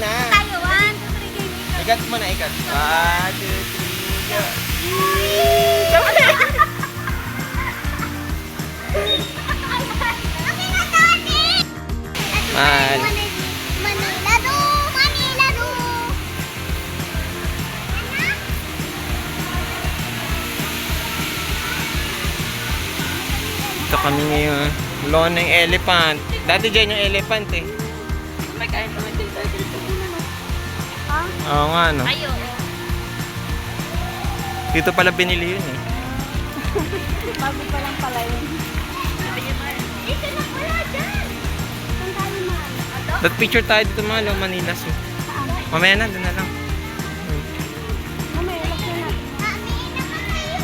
na. Tayo, one, two, three, game. Ikat mo na, ikat. One, two, three, go. Man. Manila do, Manila do. Ito kami ngayon. Lawn ng elephant. Dati dyan yung elephant eh. Oo nga, no? Ay, oo. Dito pala binili yun eh. Bago pa lang pala yun. Dito na pala, dyan. Saan tayo? Ato? That picture tayo dito mga lo, Manila Zoo. Mamaya na, doon na lang. Mamaya, lakyan naman kayo.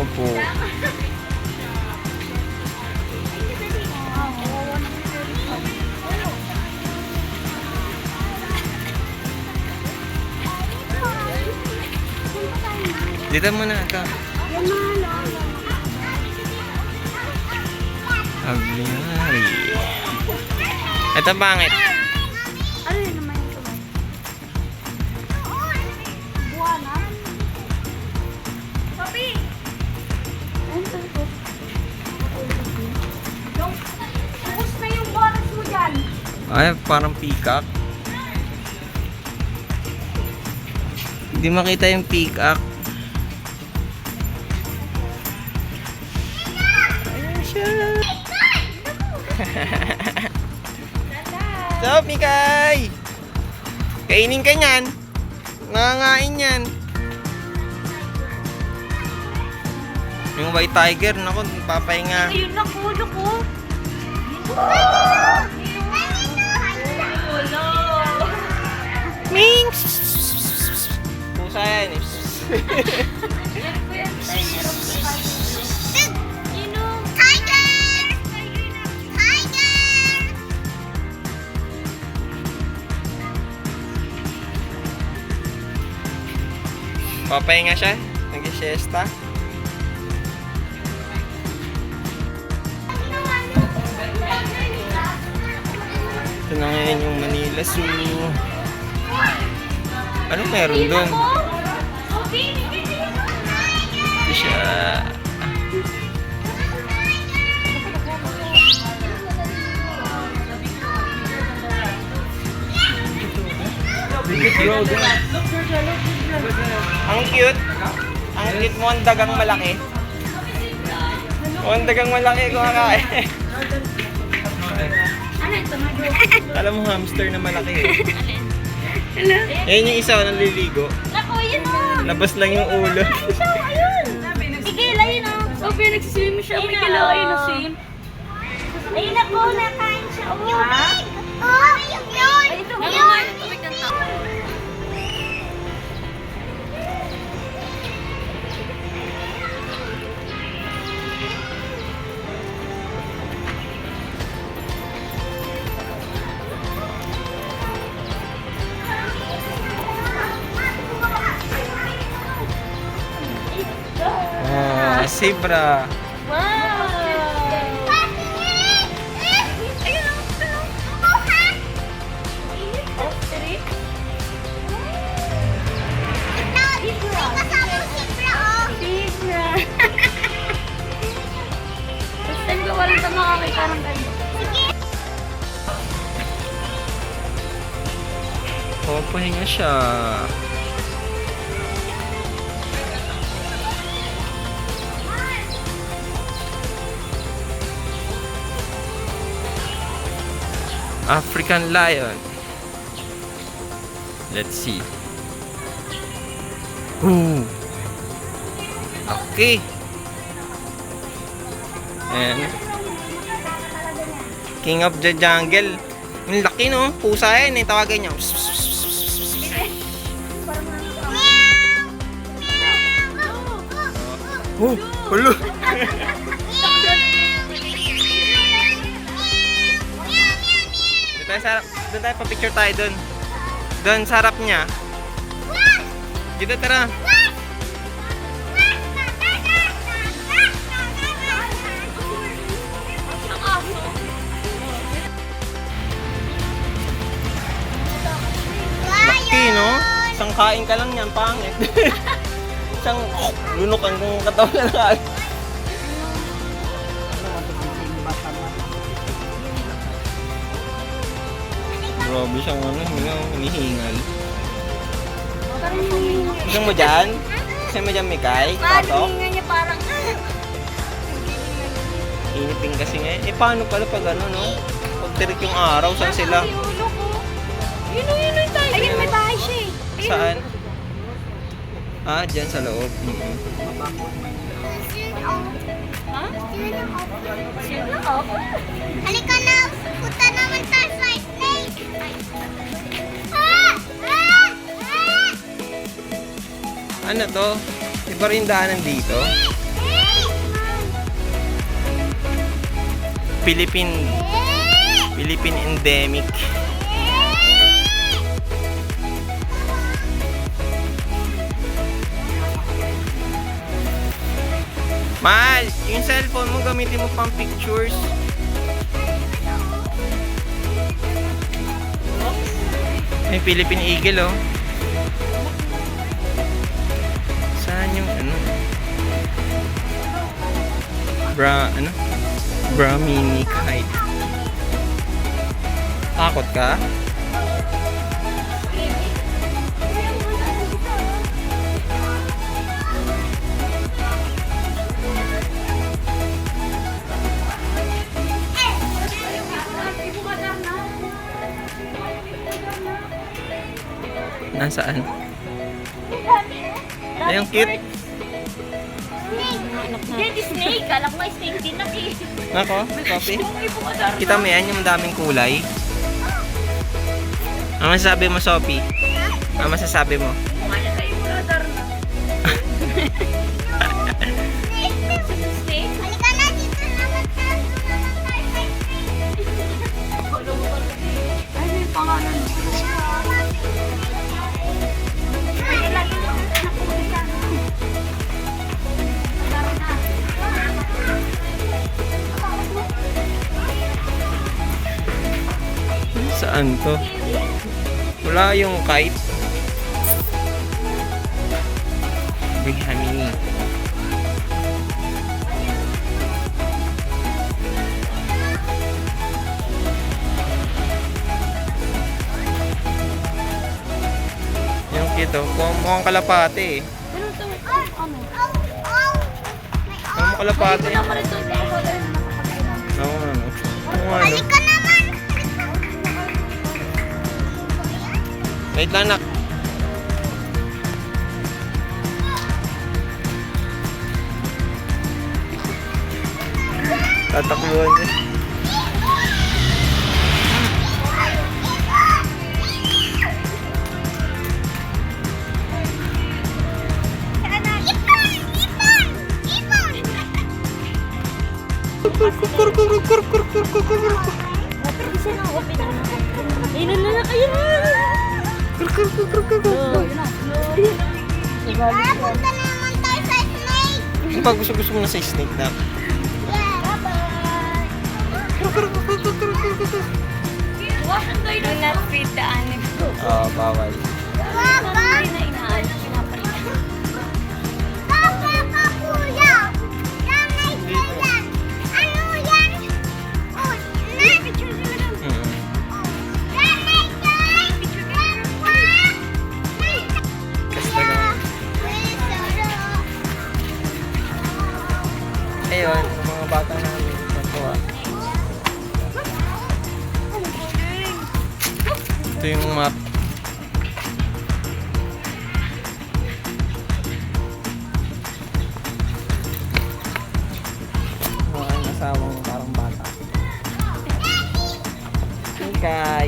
Opo. Dito muna ito. Agliari. Ito pangit. Ano yun naman yung tuloy? Buwana? Papi! Ito, ito. Dyan. Ay, parang peacock. Hindi makita yung peacock. Ayan siya. So, Mikay! Kainin ka niyan. Nangangain yan. Yung white tiger, naku, papahinga. Ayun na, kulo ko. Tiger! Papahinga siya. Nag-siesta. Ito na ngayon yung Manila Zoo. Ano meron doon? Siya. Ang cute. Ang cute mo ang dagang malaki. O, ang dagang malaki. Ano ito? Alam mo hamster na malaki eh. Hello? Ayan yung isa naliligo. Naku, yun o. Labas lang yung ulo. Ayun. Bigil, ayun o. Sophie, nagsiswim siya. May kilain na sim. Ayun na po, nakain siya. Oh, Ha? Oh, yun. Ay, ito. Yun. Ano nga yung tubig time ko walang ito makakita ng ganito. Oh, pahinga siya. African lion. Let's see. Ooh. Okay. And King of the Jungle. Ang laki no. Pusa yan eh. Tawagan niya. Oh, hello. Doon sa harap. Doon tayo, pa-picture tayo doon. Doon sa harap niya. Dito tara. Laki, no? Isang kain ka lang yan, pangit. Isang lunukan kong katawan na kain. Grabe siyang ano, hinihingal. hinihingal. Gusto mo dyan? Gusto mo dyan, Mikay? Tato? Parang niya parang... Inipin kasi ngayon. Eh, paano pala pag ano, no? Pag tirik yung araw, saan sila? Yun o, yun o tayo. Ayun, may bahay siya eh. Saan? Ah, dyan sa loob. Mhm. Ha? Sino ako? Halika na. Punta naman tayo sa Ano to? Iba rin daanan dito? Philippine, Philippine endemic. Mahal, yung cellphone mo gamitin mo pang pictures. May Philippine Eagle oh. Saan yung ano? Bra, ano? Bra mini kite. Takot ka? Nasaan? Ay, ang cute. Hindi, snake. Kala ko snake din na eh. Ako, copy. Kita mo yan, yung daming kulay. Ano masasabi mo, Sophie? Ano masasabi mo? Saan to? Wala yung kite. Big Hamini. Yung kito, mukhang kalapate eh. Ano to? Ano? Mukhang kalapate. Oo, ano. Oo, ano. Wait lang, nak. Tatakbuhan niya. Oh. Tara, punta na naman tayo sa snake. Ano ba gusto gusto mo na sa snake na? Yeah, bye-bye. Do not feed the animal. Ah, bawal. Papa! Ito yung map. Aking asawang parang bata. Okay.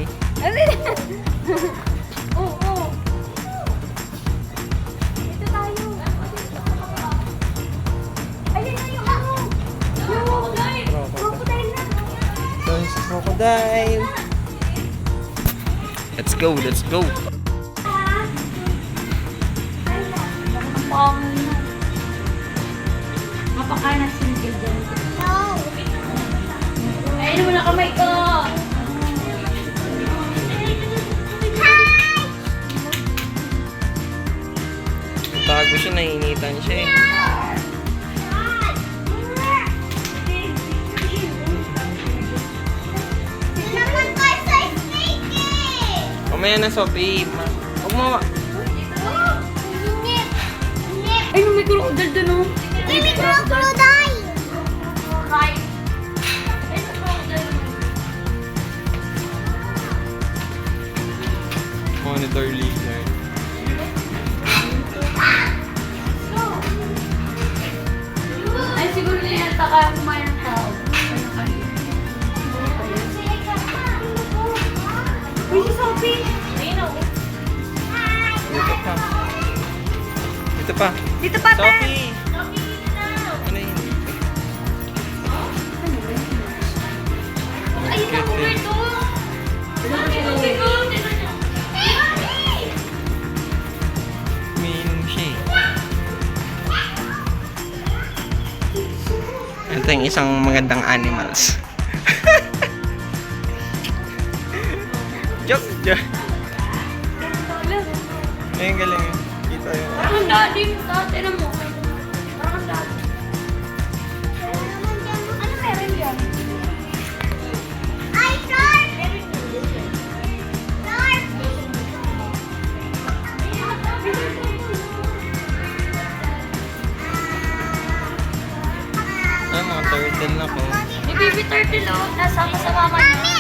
Oo, oo. Dito tayo. Ayun na yung ako! Yung. Crocodile na! There's a crocodile. Let's go, let's go. Pang. Mapakain na single dyan. No! Ayun mo na kamay ko. Hi! Tatago siya, nainitan siya eh. Mamaya na, Sophie. Ma- Huwag mo. Ay, may crocodile dun oh. May crocodile! Monitor lizard. Ay, siguro na yata kaya kumain Dito pa. Dito pa. Dito pa! Sophie! Ano yun? Ay, naku, Berto! Umiinom siya eh. Ito yung isang magandang animals. joke, joke. Ayun galing eh. Kita yun. Parang ang daddy, dati na mo. Parang ang daddy. Ano meron dyan? Ay! Shark! Ah, mga turtle na ko. May baby turtle oh. Nasama sa mama niya.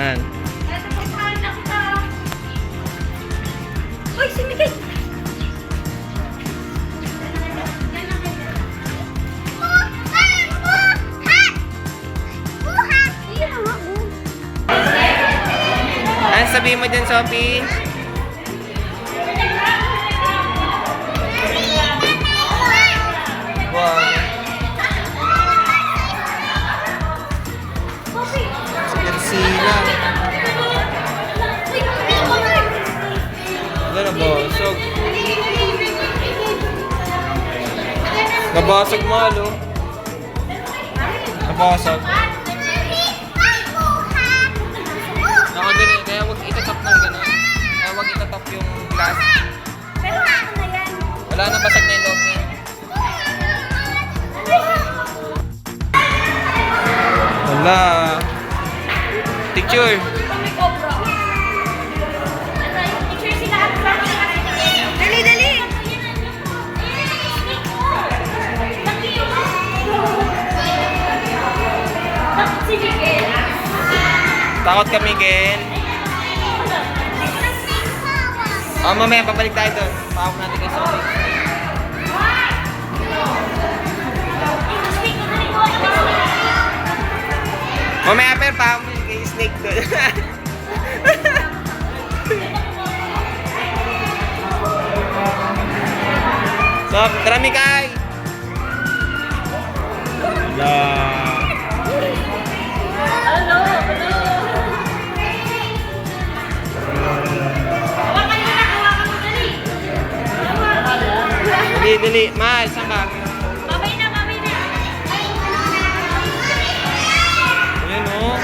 Naman. Uy, si Miguel! Ano sabihin mo dyan, Sophie? Nabasag malo. Nabasag. Ako din eh, kaya wag itatap ng gano'n. Kaya wag itatap yung glass. Wala na basag na yung loob niya. Wala. Picture. Takot kami, Ken. Oh, mamaya babalik tayo doon. Pahawak natin kay Sophie. Mamaya pero pahawak mo kay Snake doon. so, tara Mikay! Wala. Dali, dali. Mahal, saan ka? Babay na, babay na! Oh.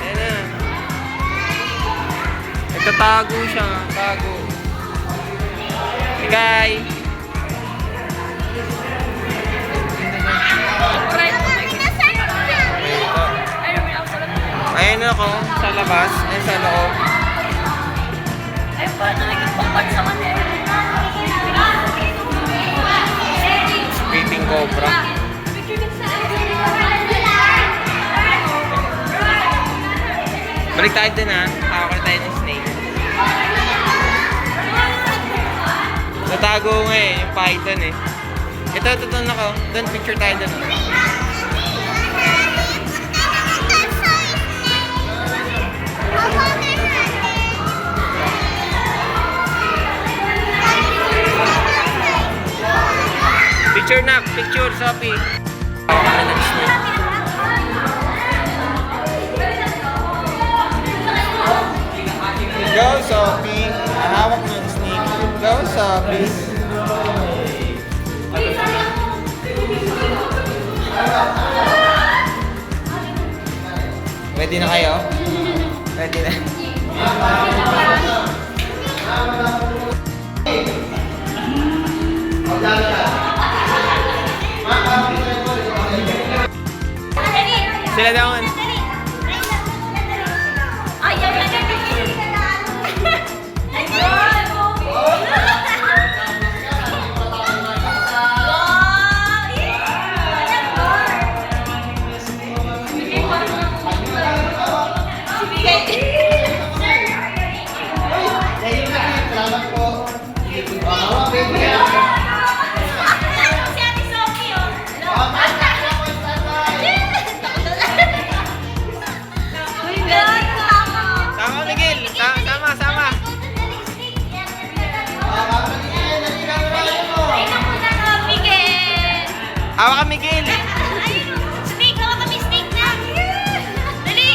Ayan na. Nagtatago siya. Tago. Po. Ayun, may ako sa labas. Ayun sa loob. Paano naging pangkat sa kanila? Speeding cobra. Balik tayo dun ha. Hawak tayo ng snake. Natago nga eh. Yung python eh. Ito, ito, ito ako. Doon, picture tayo dun. Picture na, picture, Sophie. Go, Sophie. Hawak mo yung snake. Go, Sophie. Ready na kayo? Ready na. Sila daw Hawak ka, Miguel. Snake, hawa kami snake na. Dali.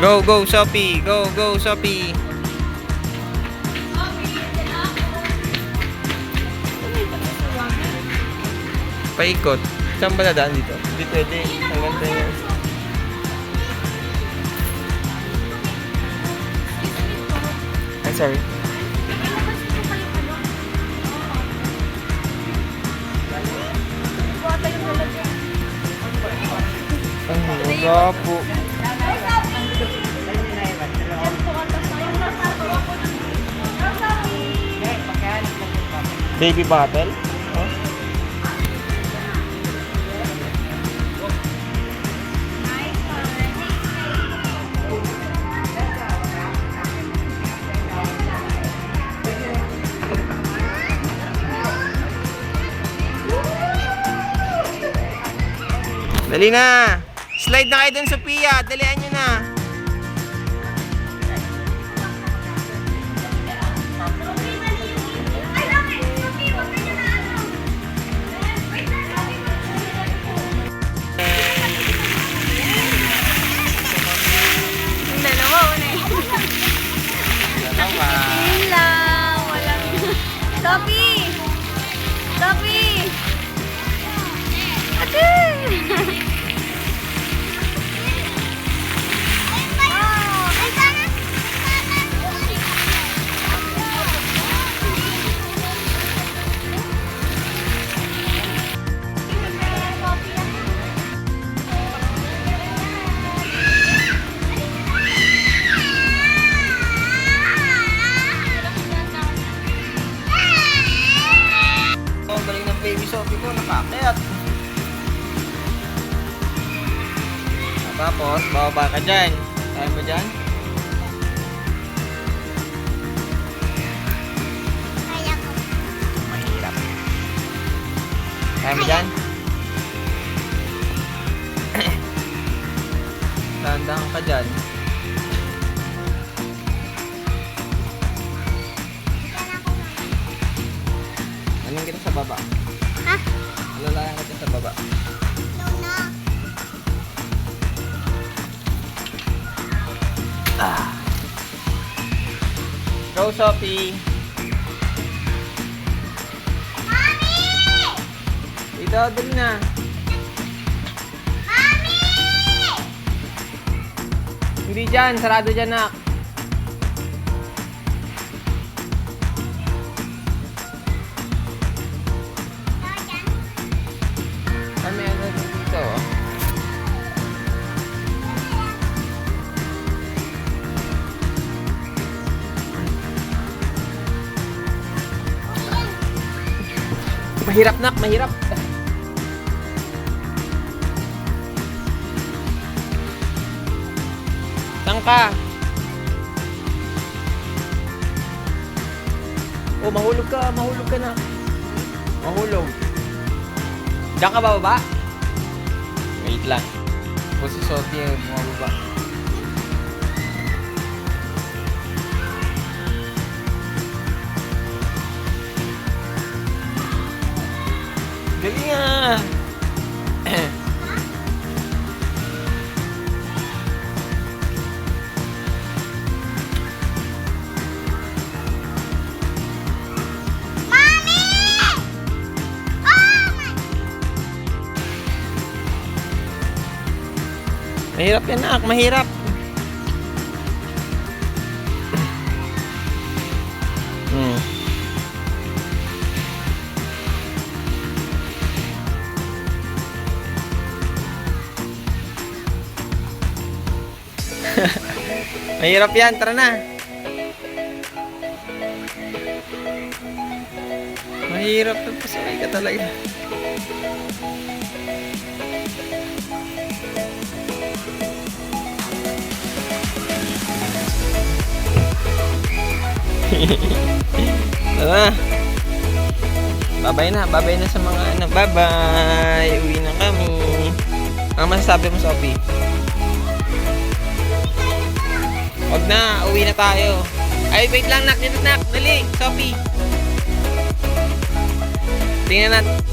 Go, go, Sophie. Go, go, Sophie. Paikot. Saan ba dadaan dito? Hindi pwede. Hanggang tayo. Ay, sorry. Ang wala po. Baby bottle? Dali na! Slide na kayo dun, Sophia! Dalian nyo Dahan-dahan ka dyan. Anong kita sa baba? Ha? Alalayan kita sa baba. Luna. Ah. Go, Sophie! Mami! Ito, dali na. Hindi dyan, sarado dyan, nak. Ay, may ano dito, oh. Mahirap, nak, mahirap. Ka? Oh, mahulog ka, mahulog ka na. Mahulog. Diyan ka bababa? Wait lang. Kung si Sophie ay bumababa. Dali nga! Mahirap yan, nak. Mahirap. Hmm. Mahirap yan. Tara na. Mahirap. Pasaway ka talaga. Tara. Babay na, babay na sa mga anak. Bye-bye. Uwi na kami. Ang masasabi mo, Sophie? Wag na, uwi na tayo. Ay, wait lang, nak. Dito, nak. Dali, Sophie. Tingnan natin.